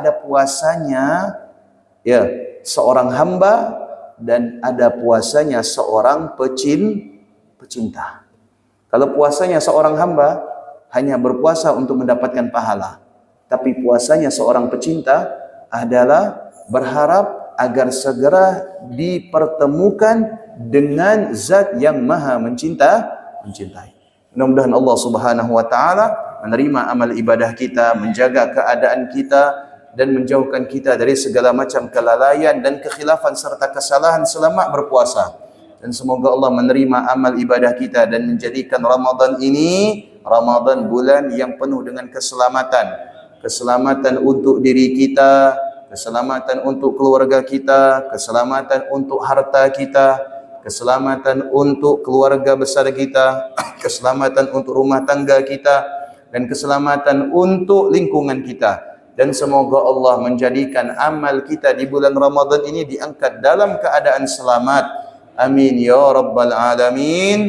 ada puasanya ya seorang hamba dan ada puasanya seorang pecin pecinta. Kalau puasanya seorang hamba hanya berpuasa untuk mendapatkan pahala. Tapi puasanya seorang pecinta adalah berharap agar segera dipertemukan dengan zat yang maha mencinta, mencintai. Mudah-mudahan Allah subhanahu wa ta'ala menerima amal ibadah kita, menjaga keadaan kita dan menjauhkan kita dari segala macam kelalaian dan kekhilafan serta kesalahan selama berpuasa. Dan semoga Allah menerima amal ibadah kita dan menjadikan Ramadan ini Ramadan bulan yang penuh dengan keselamatan. Keselamatan untuk diri kita, keselamatan untuk keluarga kita, keselamatan untuk harta kita, keselamatan untuk keluarga besar kita, keselamatan untuk rumah tangga kita dan keselamatan untuk lingkungan kita. Dan semoga Allah menjadikan amal kita di bulan Ramadan ini diangkat dalam keadaan selamat. Amin ya rabbal alamin.